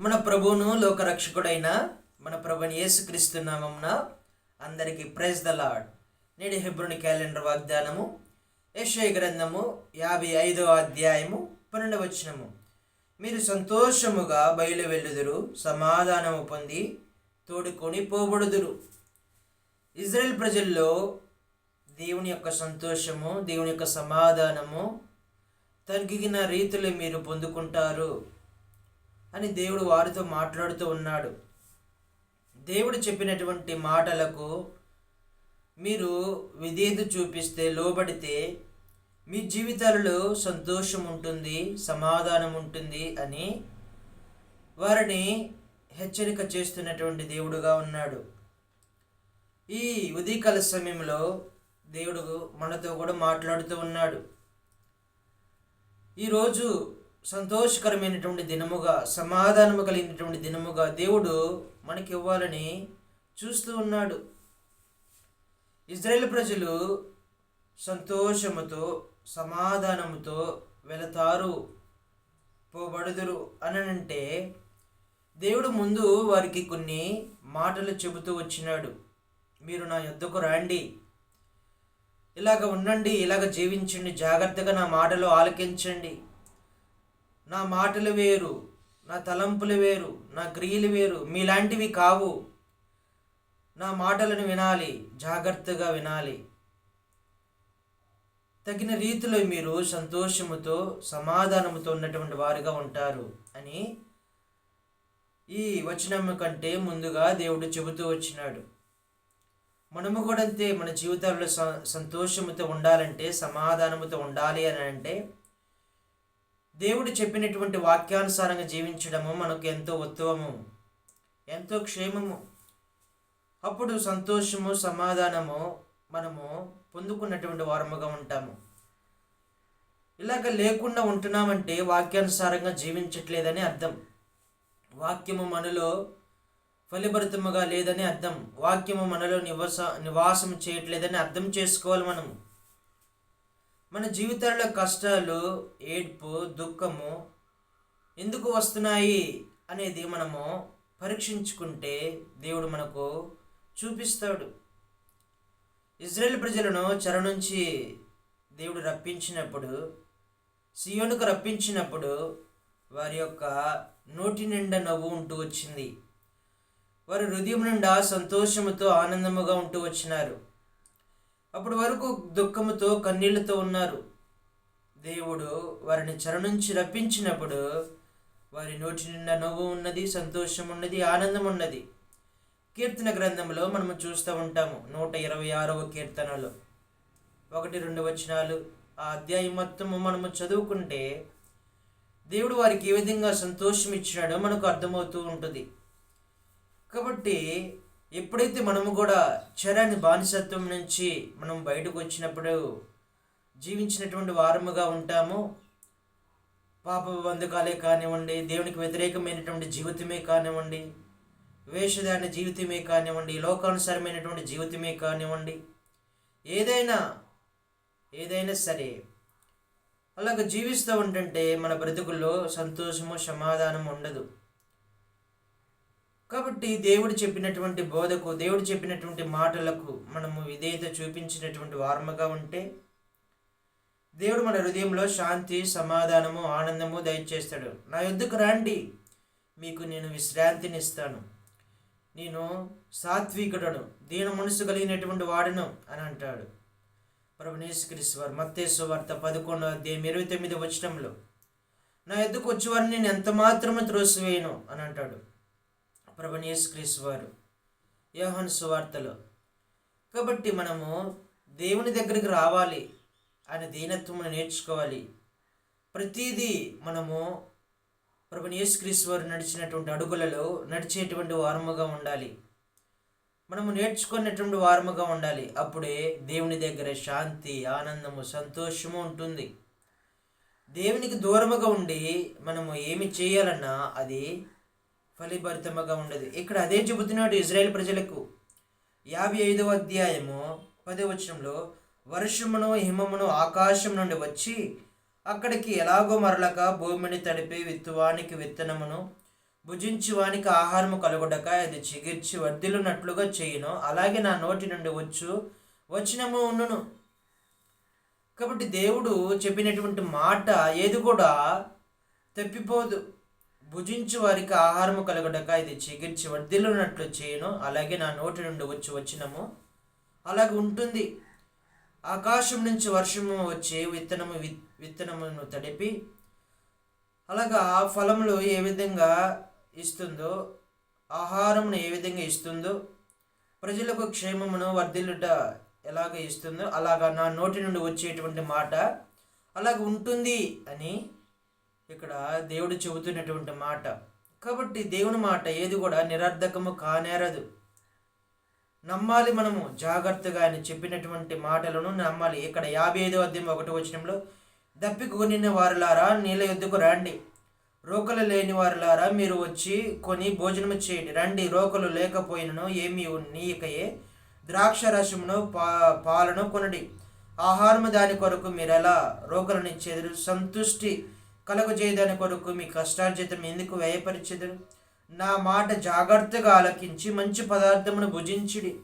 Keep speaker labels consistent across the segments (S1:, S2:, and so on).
S1: మన ప్రభువును లోకరక్షకుడైన మన ప్రభుని యేసుక్రీస్తు నామమున అందరికీ ప్రైజ్ ద లాడ్ నేడు హెబ్రోని క్యాలెండర్ వాగ్దానము యశ్వ గ్రంథము యాభై ఐదో అధ్యాయము పన్నెండవచనము మీరు సంతోషముగా బయలు వెళ్ళుదురు సమాధానము పొంది తోడుకొని పోబడుదురు. ఇజ్రాయెల్ ప్రజల్లో దేవుని యొక్క సంతోషము దేవుని యొక్క సమాధానము తగ్గిన రీతిలో మీరు పొందుకుంటారు. అని దేవుడు వారితో మాట్లాడుతూ ఉన్నాడు. దేవుడు చెప్పినటువంటి మాటలకు మీరు విధేయత చూపిస్తే లోబడితే మీ జీవితాలలో సంతోషం ఉంటుంది సమాధానం ఉంటుంది అని వారిని హెచ్చరిక చేస్తున్నటువంటి దేవుడుగా ఉన్నాడు. ఈ ఉదయకాల సమయంలో దేవుడు మనతో కూడా మాట్లాడుతూ ఉన్నాడు. ఈరోజు సంతోషకరమైనటువంటి దినముగా సమాధానము కలిగినటువంటి దినముగా దేవుడు మనకి ఇవ్వాలని చూస్తూ ఉన్నాడు. ఇజ్రాయెల్ ప్రజలు సంతోషముతో సమాధానముతో వెళతారు. పోబడుదురు అనంటే దేవుడు ముందు వారికి కొన్ని మాటలు చెబుతూ వచ్చినాడు. మీరు నా యొద్దకు రండి. ఇలాగ ఉండండి ఇలాగ జీవించండి జాగ్రత్తగా నా మాటలు ఆలకించండి. నా మాటలు వేరు నా తలంపులు వేరు నా క్రియలు వేరు మీలాంటివి కావు. నా మాటలను వినాలి జాగ్రత్తగా వినాలి. తగిన రీతిలో మీరు సంతోషముతో సమాధానముతో ఉన్నటువంటి వారుగా ఉంటారు అని ఈ వచనము కంటే ముందుగా దేవుడు చెబుతూ వచ్చినాడు. మనము కూడా అంతే మన జీవితాల్లో స సంతోషముతో ఉండాలంటే సమాధానముతో ఉండాలి అని అంటే దేవుడు చెప్పినటువంటి వాక్యానుసారంగా జీవించడము మనకు ఎంతో ఉత్తమము ఎంతో క్షేమము. అప్పుడు సంతోషము సమాధానము మనము పొందుకున్నటువంటి వారముగా ఉంటాము. ఇలాగ లేకుండా ఉంటున్నామంటే వాక్యానుసారంగా జీవించట్లేదని అర్థం. వాక్యము మనలో ఫలిభరితముగా లేదని అర్థం. వాక్యము మనలో నివాస నివాసం చేయట్లేదని అర్థం చేసుకోవాలి మనము మన జీవితాల్లో కష్టాలు ఏడ్పు దుఃఖము ఎందుకు వస్తున్నాయి అనేది మనము పరీక్షించుకుంటే దేవుడు మనకు చూపిస్తాడు. ఇజ్రాయెల్ ప్రజలను చెర నుంచి దేవుడు రప్పించినప్పుడు సియోనుకు రప్పించినప్పుడు వారి యొక్క నోటి నిండా నవ్వు ఉంటూ వచ్చింది. వారి హృదయం నిండా సంతోషముతో ఆనందముగా ఉంటూ వచ్చినారు. అప్పటి వరకు దుఃఖముతో కన్నీళ్ళతో ఉన్నారు. దేవుడు వారిని చెర నుంచి రప్పించినప్పుడు వారి నోటి నిండా నవ్వు ఉన్నది సంతోషం ఉన్నది ఆనందం ఉన్నది. కీర్తన గ్రంథంలో మనము చూస్తూ ఉంటాము నూట ఇరవై ఆరవ కీర్తనలో. ఒకటి రెండు వచనాలు. ఆ అధ్యాయం మొత్తము మనము చదువుకుంటే దేవుడు వారికి ఏ విధంగా సంతోషం ఇచ్చినాడో మనకు అర్థమవుతూ ఉంటుంది. కాబట్టి ఎప్పుడైతే మనము కూడా చరాని బానిసత్వం నుంచి మనం బయటకు వచ్చినప్పుడు జీవించినటువంటి వారముగా ఉంటామో పాప బంధకాలే కానివ్వండి దేవునికి వ్యతిరేకమైనటువంటి జీవితమే కానివ్వండి వేషధారణ జీవితమే కానివ్వండి లోకానుసారమైనటువంటి జీవితమే కానివ్వండి ఏదైనా ఏదైనా సరే అలాగ జీవిస్తూ ఉంటుంటే మన బ్రతుకుల్లో సంతోషము సమాధానం ఉండదు. కాబట్టి దేవుడు చెప్పినటువంటి బోధకు దేవుడు చెప్పినటువంటి మాటలకు మనము విధేయత చూపించినటువంటి వారముగా ఉంటే దేవుడు మన హృదయంలో శాంతి సమాధానము ఆనందము దయచేస్తాడు. నా యుద్ధకు రాండి. మీకు నేను విశ్రాంతిని ఇస్తాను నేను సాత్వికుడను. దీన మనసు కలిగినటువంటి వాడను అని అంటాడు. ప్రభునేశ్వరీశ్వర్ మత్తేశ్వర వార్త పదకొండు అధ్యాయం ఇరవై తొమ్మిది వచ్చినంలో నా ఎద్దుకు వచ్చేవారిని నేను ఎంత మాత్రమే త్రోసివేయను అని అంటాడు. ప్రభనేశ్వరీస్ వారు యోహన్ సువార్తలో కాబట్టి మనము దేవుని దగ్గరికి రావాలి ఆయన దీనత్వమును నేర్చుకోవాలి. ప్రతిదీ మనము ప్రభనేశ్వరీస్ వారు నడిచినటువంటి అడుగులలో నడిచేటువంటి వారముగా ఉండాలి. మనము నేర్చుకున్నటువంటి వారముగా ఉండాలి. అప్పుడే దేవుని దగ్గర శాంతి ఆనందము సంతోషము ఉంటుంది. దేవునికి దూరముగా ఉండి మనము ఏమి చేయాలన్నా అది ఫలిభరితముగా ఉండదు. ఇక్కడ అదే చెబుతున్నాడు ఇజ్రాయెల్ ప్రజలకు. యాభై ఐదవ అధ్యాయము పదవచనంలో వర్షమును హిమమును ఆకాశం నుండి వచ్చి అక్కడికి ఎలాగో మరలక భూమిని తడిపి విత్తువానికి విత్తనమును భుజించి వానికి ఆహారము కలుగుడక అది చిగిర్చి వర్ధిల్లునట్లుగా చేయను. అలాగే నా నోటి నుండి వచ్చు వచ్చినము ఉండును కాబట్టి దేవుడు చెప్పినటువంటి మాట ఏది కూడా తప్పిపోదు. భుజించు వారికి ఆహారము కలుగుడక ఇది చిగిర్చి వర్ధిల్లునట్లు చేయను. అలాగే నా నోటి నుండి వచ్చి వచ్చినము. అలాగే ఉంటుంది. ఆకాశం నుంచి వర్షము వచ్చి విత్తనము వి విత్తనమును తడిపి అలాగా ఫలములు ఏ విధంగా ఇస్తుందో ఆహారమును ఏ విధంగా ఇస్తుందో ప్రజలకు క్షేమమును వర్ధిల్లుట ఎలాగ ఇస్తుందో అలాగా నా నోటి నుండి వచ్చేటువంటి మాట అలాగ ఉంటుంది అని ఇక్కడ దేవుడు చెబుతున్నటువంటి మాట. కాబట్టి దేవుని మాట ఏది కూడా నిరర్ధకము కానేరదు. నమ్మాలి మనము జాగ్రత్తగా ఆయన చెప్పినటువంటి మాటలను నమ్మాలి. ఇక్కడ యాభై ఐదో అధ్యాయం ఒకటి వచ్చినంలో దప్పికొనిన వారులారా నీళ్ళ ఎద్దుకు రండి. రోకలు లేని వారులారా మీరు వచ్చి కొని భోజనము చేయండి. రండి రోకలు లేకపోయినను ఏమి నీకయే ద్రాక్ష రసమును పా పాలను కొనడి. ఆహారము దాని కొరకు మీరు ఎలా రోకలనిచ్చేదరు? సంతుష్టి కలగజేయదాని కొరకు మీ కష్టార్జితం ఎందుకు వ్యయపరిచెదరు? నా మాట జాగ్రత్తగా ఆలకించి మంచి పదార్థమును భుజించుడి.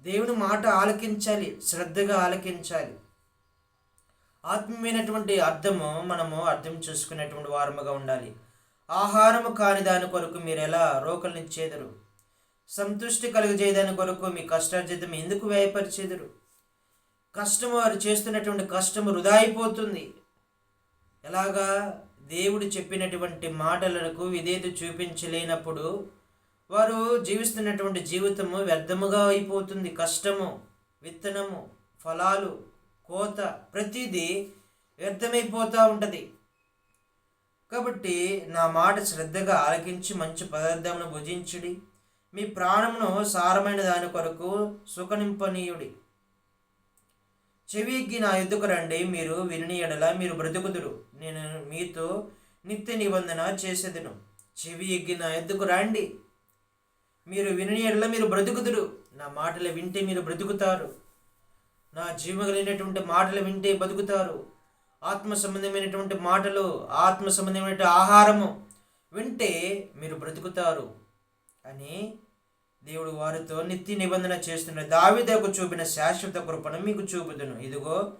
S1: దేవుని మాట ఆలకించాలి శ్రద్ధగా ఆలకించాలి. ఆత్మీయమైనటువంటి అర్థము మనము అర్థం చేసుకునేటువంటి వారముగా ఉండాలి. ఆహారము కాని దాని కొరకు మీరు ఎలా రోకలనిచ్చేదరు సంతృష్టి కలుగజేయదాని కొరకు మీ కష్టార్జితం ఎందుకు వ్యయపరిచేదరు? కష్టము వారు చేస్తున్నటువంటి కష్టము వృధా అయిపోతుంది. ఎలాగా దేవుడు చెప్పినటువంటి మాటలకు విధేయత చూపించలేనప్పుడు వారు జీవిస్తున్నటువంటి జీవితము వ్యర్థముగా అయిపోతుంది. కష్టము విత్తనము ఫలాలు కోత ప్రతిదీ వ్యర్థమైపోతూ ఉంటుంది. కాబట్టి నా మాట శ్రద్ధగా ఆలకించి మంచి పదార్థమును భుజించుడి. మీ ప్రాణమును సారమైన దాని కొరకు సుఖనింపనీయుడి. చెవి నా ఎద్దుకు రండి మీరు విని ఎడల మీరు బ్రతుకుదురు. నేను మీతో నిత్య నిబంధన చేసేదను. చెవి ఎగ్గి నా ఎద్దుకు రండి మీరు విని ఎడల మీరు బ్రతుకుదురు. నా మాటలు వింటే మీరు బ్రతుకుతారు. నా జీవగలిగినటువంటి మాటలు వింటే బతుకుతారు ఆత్మ సంబంధమైనటువంటి మాటలు ఆత్మ సంబంధమైన ఆహారము వింటే మీరు బ్రతుకుతారు అని దేవుడు వారితో నిత్య నిబంధన చేస్తున్న దావిదకు చూపిన శాశ్వత కృపను మీకు చూపుదును. ఇదిగో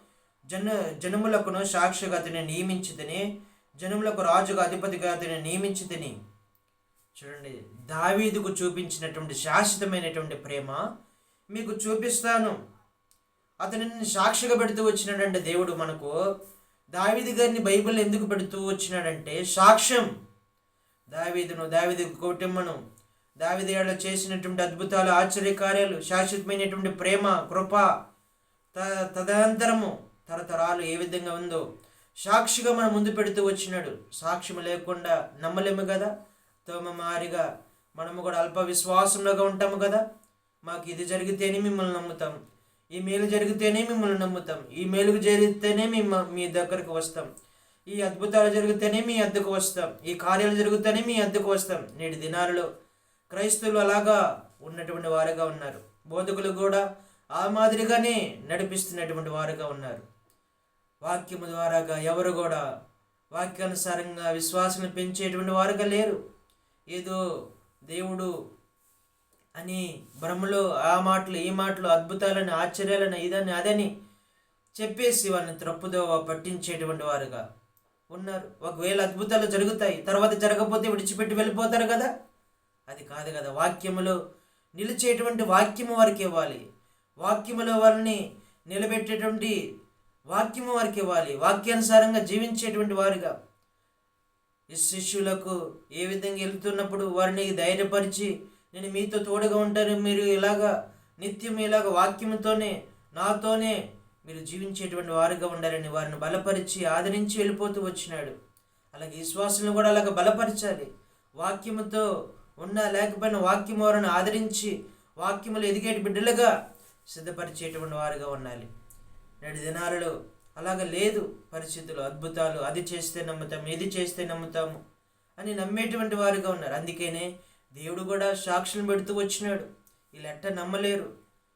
S1: జన జనములకును సాక్షిగా అతని నియమించితని జనములకు రాజుగా అధిపతిగా అతని నియమించితని. చూడండి దావీదుకు చూపించినటువంటి శాశ్వతమైనటువంటి ప్రేమ మీకు చూపిస్తాను. అతనిని సాక్షిగా పెడుతూ వచ్చినాడంటే దేవుడు మనకు దావీదు గారిని బైబిల్ ఎందుకు పెడుతూ వచ్చినాడంటే సాక్ష్యం. దావీదును దావీదు కుటుంబను దావిదేయుడు చేసినటువంటి అద్భుతాలు ఆశ్చర్యకార్యాలు శాశ్వతమైనటువంటి ప్రేమ కృప త తదనంతరము తరతరాలు ఏ విధంగా ఉందో సాక్షిగా మన ముందు పెడుతూ వచ్చినాడు. సాక్ష్యం లేకుండా నమ్మలేము కదా? తోమ మారిగా మనము కూడా అల్ప విశ్వాసంలోగా ఉంటాము కదా? మాకు ఇది జరిగితేనే మిమ్మల్ని నమ్ముతాం. ఈ మేలు జరిగితేనే మిమ్మల్ని నమ్ముతాం. ఈ మేలుకు జరిగితేనే మీ మీ దగ్గరకు వస్తాం. ఈ అద్భుతాలు జరిగితేనే మీ అద్దకు వస్తాం. ఈ కార్యాలు జరిగితేనే మీ అద్దకు వస్తాం. నేటి దినాలలో క్రైస్తవులు అలాగా ఉన్నటువంటి వారుగా ఉన్నారు. బోధకులు కూడా ఆ మాదిరిగానే నడిపిస్తున్నటువంటి వారుగా ఉన్నారు. వాక్యము ద్వారాగా ఎవరు కూడా వాక్యానుసారంగా విశ్వాసం పెంచేటువంటి వారుగా లేరు. ఏదో దేవుడు అని భ్రమలో ఆ మాటలు ఈ మాటలు అద్భుతాలని ఆశ్చర్యాలని ఇదని అదని చెప్పేసి వాళ్ళని త్రప్పుదోవ పట్టించేటువంటి వారుగా ఉన్నారు. ఒకవేళ అద్భుతాలు జరుగుతాయి తర్వాత జరగకపోతే విడిచిపెట్టి వెళ్ళిపోతారు కదా. అది కాదు కదా. వాక్యములో నిలిచేటువంటి వాక్యము వారికి ఇవ్వాలి. వాక్యములో వారిని నిలబెట్టేటువంటి వాక్యము వారికి ఇవ్వాలి. వాక్యానుసారంగా జీవించేటువంటి వారుగా. ఈ శిష్యులకు ఏ విధంగా వెళ్తున్నప్పుడు వారిని ధైర్యపరిచి నేను మీతో తోడుగా ఉంటాను మీరు ఇలాగా నిత్యం ఇలాగ వాక్యముతోనే నాతోనే మీరు జీవించేటువంటి వారుగా ఉండాలని వారిని బలపరిచి ఆదరించి వెళ్ళిపోతూ వచ్చినాడు. అలాగే విశ్వాసులను కూడా అలాగ బలపరచాలి. వాక్యముతో ఉన్నా లేకపోయినా వాక్యం వారిని ఆదరించి వాక్యములు ఎదిగేటి బిడ్డలుగా సిద్ధపరిచేటువంటి వారుగా ఉండాలి. నేటి దినాలలో అలాగ లేదు పరిస్థితులు అద్భుతాలు. అది చేస్తే నమ్ముతాము ఇది చేస్తే నమ్ముతాము అని నమ్మేటువంటి వారుగా ఉన్నారు. అందుకనే దేవుడు కూడా సాక్షులు పెడుతూ వచ్చినాడు. వీళ్ళు ఎట్ట నమ్మలేరు.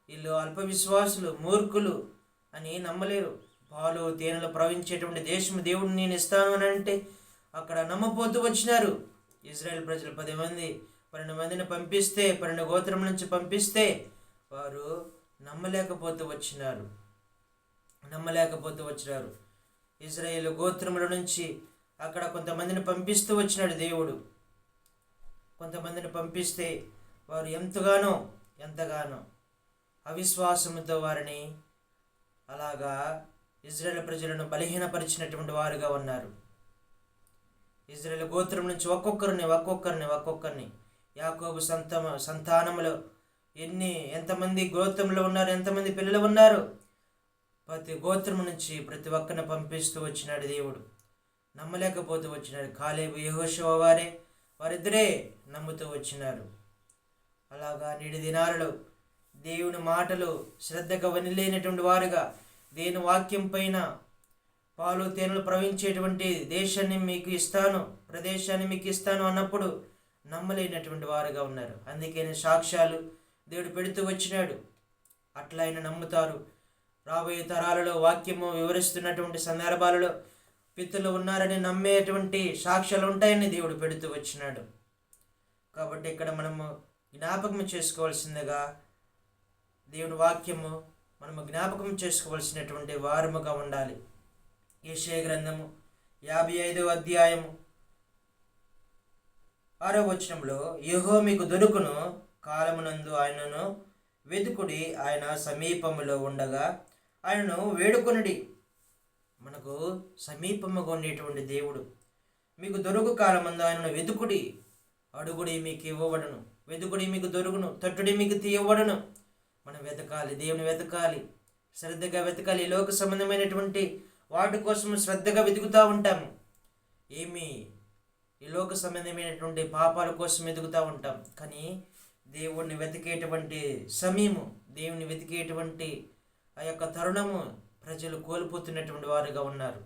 S1: వీళ్ళు అల్ప విశ్వాసులు మూర్ఖులు అని నమ్మలేరు. పాలు తేనెలు ప్రవహించేటువంటి దేశం దేవుడిని నేను ఇస్తాను అని అంటే అక్కడ నమ్మపోతూ వచ్చినారు. ఇజ్రాయెల్ ప్రజలు పది మంది పన్నెండు మందిని పంపిస్తే పన్నెండు గోత్రం నుంచి పంపిస్తే వారు నమ్మలేకపోతూ వచ్చినారు. నమ్మలేకపోతూ వచ్చినారు. ఇజ్రాయేల్ గోత్రముల నుంచి అక్కడ కొంతమందిని పంపిస్తూ వచ్చినాడు దేవుడు. కొంతమందిని పంపిస్తే వారు ఎంతగానో ఎంతగానో అవిశ్వాసముతో వారిని అలాగా ఇజ్రాయెల్ ప్రజలను బలహీనపరిచినటువంటి వారుగా ఉన్నారు. ఇజ్రాయెల్ గోత్రం నుంచి ఒక్కొక్కరిని ఒక్కొక్కరిని ఒక్కొక్కరిని యాకోబు సంతమ సంతానములో ఎన్ని ఎంతమంది గోత్రంలో ఉన్నారు ఎంతమంది పిల్లలు ఉన్నారు? ప్రతి గోత్రం నుంచి ప్రతి ఒక్కరిని పంపిస్తూ వచ్చినాడు దేవుడు. నమ్మలేకపోతూ వచ్చినాడు. కాలేబు యహోశివ వారే వారిద్దరే నమ్ముతూ వచ్చినారు. అలాగా నేటి దినాలలో దేవుని మాటలు శ్రద్ధగా వనిలేనటువంటి వారుగా దేని వాక్యం పైన పాలు తేనెలు ప్రవహించేటువంటి దేశాన్ని మీకు ఇస్తాను ప్రదేశాన్ని మీకు ఇస్తాను అన్నప్పుడు నమ్మలేనటువంటి వారుగా ఉన్నారు. అందుకే సాక్ష్యాలు దేవుడు పెడుతూ వచ్చినాడు. అట్లా ఆయన నమ్ముతారు. రాబోయే తరాలలో వాక్యము వివరిస్తున్నటువంటి సందర్భాలలో పిత్తులు ఉన్నారని నమ్మేటువంటి సాక్ష్యాలు ఉంటాయని దేవుడు పెడుతూ వచ్చినాడు. కాబట్టి ఇక్కడ మనము జ్ఞాపకం చేసుకోవాల్సిందిగా దేవుని వాక్యము మనము జ్ఞాపకం చేసుకోవాల్సినటువంటి వారముగా ఉండాలి. యెషయా గ్రంథము యాభై ఐదవ అధ్యాయము ఆరో వచనంలో యహో మీకు దొరుకును కాలమునందు ఆయనను వెతుకుడి ఆయన సమీపంలో ఉండగా ఆయనను వేడుకొనుడి. మనకు సమీపముగా ఉండేటువంటి దేవుడు. మీకు దొరుకు కాలమందు ఆయనను వెతుకుడి. అడుగుడి మీకు ఇవ్వబడను. వెతుకుడి మీకు దొరుకును. తట్టుడి మీకు తీయబడును. మనం వెతకాలి దేవుని వెతకాలి. శ్రద్ధగా వెతకాలి. లోక సంబంధమైనటువంటి వాటి కోసం శ్రద్ధగా వెతుకుతూ ఉంటాము. ఏమి ఈ లోక సంబంధమైనటువంటి పాపాల కోసం ఎదుగుతూ ఉంటాం. కానీ దేవుణ్ణి వెతికేటువంటి సమయము దేవుని వెతికేటువంటి ఆ యొక్క తరుణము ప్రజలు కోల్పోతున్నటువంటి వారుగా ఉన్నారు.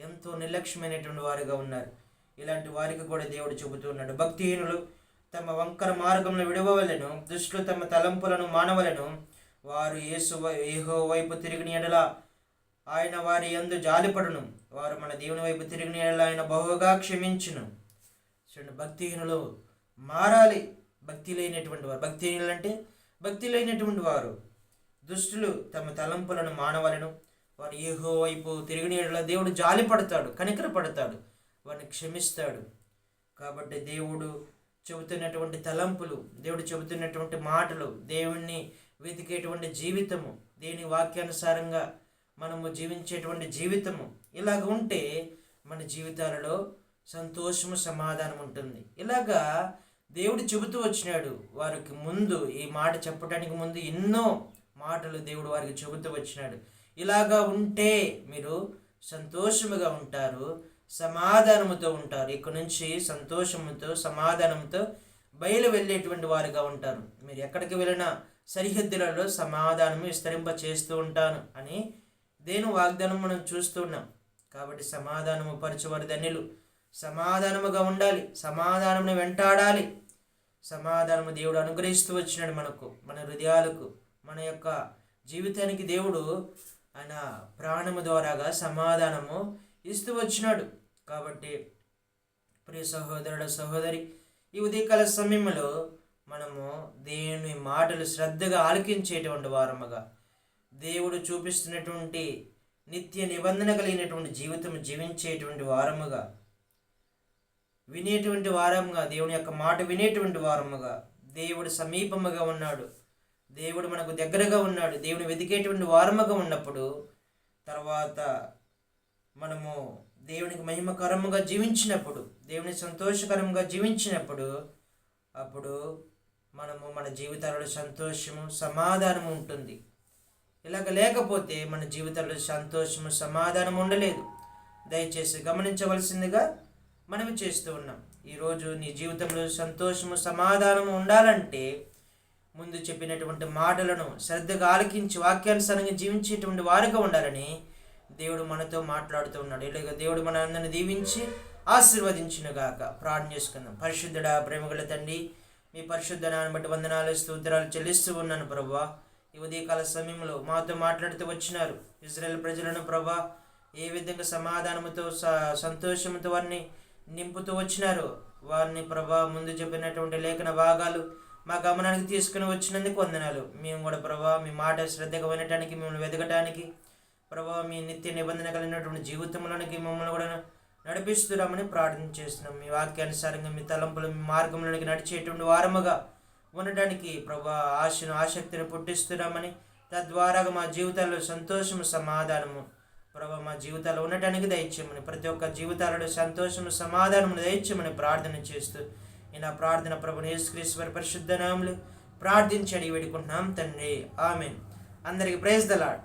S1: ఎంతో నిర్లక్ష్యమైనటువంటి వారుగా ఉన్నారు. ఇలాంటి వారికి కూడా దేవుడు చెబుతున్నాడు భక్తిహీనులు తమ వంకర మార్గంలో విడవలను దుష్టులు తమ తలంపులను మానవలను. వారు యేసు వై- వైపు తిరిగిన ఎడల ఆయన వారి యందు జాలిపడును. వారు మన దేవుని వైపు తిరిగిన ఎడల ఆయన బహుగా క్షమించును. చూడండి భక్తిహీనులు మారాలి. భక్తి లేనటువంటి వారు. భక్తిహీనులు అంటే భక్తి లేనటువంటి వారు. దుష్టులు తమ తలంపులను మానవలను వారు ఏహో వైపు తిరిగిన దేవుడు జాలి పడతాడు కనికర పడతాడు వారిని క్షమిస్తాడు. కాబట్టి దేవుడు చెబుతున్నటువంటి తలంపులు దేవుడు చెబుతున్నటువంటి మాటలు దేవుణ్ణి వెతికేటువంటి జీవితము దేని వాక్యానుసారంగా మనము జీవించేటువంటి జీవితము ఇలాగ ఉంటే మన జీవితాలలో సంతోషము సమాధానం ఉంటుంది. ఇలాగా దేవుడు చెబుతూ వచ్చినాడు. వారికి ముందు ఈ మాట చెప్పడానికి ముందు ఎన్నో మాటలు దేవుడు వారికి చెబుతూ వచ్చినాడు. ఇలాగా ఉంటే మీరు సంతోషముగా ఉంటారు సమాధానముతో ఉంటారు. ఇక్కడ నుంచి సంతోషముతో సమాధానంతో బయలు వెళ్ళేటువంటి వారుగా ఉంటారు. మీరు ఎక్కడికి వెళ్ళినా సరిహద్దులలో సమాధానం విస్తరింప చేస్తూ ఉంటాను అని దేని వాగ్దానం మనం చూస్తున్నాం కాబట్టి సమాధానము పరచువారి ధన్యులు సమాధానముగా ఉండాలి సమాధానమును వెంటాడాలి. సమాధానము దేవుడు అనుగ్రహిస్తూ వచ్చినాడు మనకు మన హృదయాలకు మన యొక్క జీవితానికి దేవుడు ఆయన ప్రాణము ద్వారాగా సమాధానము ఇస్తూ వచ్చినాడు. కాబట్టి ప్రియ సహోదరుడు సహోదరి ఈ ఉదయకాల సమయంలో మనము దేవుని మాటలు శ్రద్ధగా ఆలకించేటువంటి వారముగా దేవుడు చూపిస్తున్నటువంటి నిత్య నిబంధన కలిగినటువంటి జీవితం జీవించేటువంటి వారముగా వినేటువంటి వారముగా దేవుని యొక్క మాట వినేటువంటి వారముగా దేవుడు సమీపముగా ఉన్నాడు. దేవుడు మనకు దగ్గరగా ఉన్నాడు. దేవుని వెతికేటువంటి వారముగా ఉన్నప్పుడు తర్వాత మనము దేవునికి మహిమకరముగా జీవించినప్పుడు దేవుని సంతోషకరంగా జీవించినప్పుడు అప్పుడు మనము మన జీవితాలలో సంతోషము సమాధానం ఉంటుంది. ఇలాగ లేకపోతే మన జీవితంలో సంతోషము సమాధానం ఉండలేదు. దయచేసి గమనించవలసిందిగా మనం చేస్తూ ఉన్నాం. ఈరోజు నీ జీవితంలో సంతోషము సమాధానము ఉండాలంటే ముందు చెప్పినటువంటి మాటలను శ్రద్ధగా ఆలకించి వాక్యానుసారంగా జీవించేటువంటి వారుగా ఉండాలని దేవుడు మనతో మాట్లాడుతూ ఉన్నాడు. ఇలాగ దేవుడు మన అందరిని దీవించి ఆశీర్వదించినగాక. ప్రార్థన చేసుకుందాం. పరిశుద్ధుడ ప్రేమగల తండ్రి మీ పరిశుద్ధ నాన్ని బట్టి వందనాలు స్తోత్రాలు చెల్లిస్తూ ఉన్నాను ప్రభా. ఈ ఉదయకాల సమయంలో మాతో మాట్లాడుతూ వచ్చినారు. ఇజ్రాయెల్ ప్రజలను ప్రభా ఏ విధంగా సమాధానముతో స- సంతోషంతో వారిని నింపుతూ వచ్చినారు. వారిని ప్రభా ముందు చెప్పినటువంటి లేఖన భాగాలు మా గమనానికి తీసుకుని వచ్చినందుకు వందనాలు. మేము కూడా ప్రభా మీ మాట శ్రద్ధగా వినటానికి మిమ్మల్ని వెతకటానికి ప్రభా మీ నిత్య నిబంధన కలిగినటువంటి జీవితంలోనికి మమ్మల్ని కూడా నడిపిస్తున్నామని ప్రార్థన చేస్తున్నాం. మీ వాక్యానుసారంగా మీ తలంపులు మీ మార్గంలోనికి నడిచేటువంటి వారముగా ఉండటానికి ప్రభా ఆశను ఆసక్తిని పుట్టిస్తున్నామని తద్వారా మా జీవితాల్లో సంతోషము సమాధానము ప్రభా మా జీవితాల్లో ఉండటానికి దయచేయమని ప్రతి ఒక్క జీవితాలలో సంతోషము సమాధానము దయచేయమని ప్రార్థన చేస్తూ ఈ నా ప్రార్థన ప్రభు యేసుక్రీశ్వర పరిశుద్ధ నామలు ప్రార్థించి అడిగి వేడుకుంటున్నాం తండ్రి. ఆమెన్. అందరికి ప్రేజ్ ద లాడ్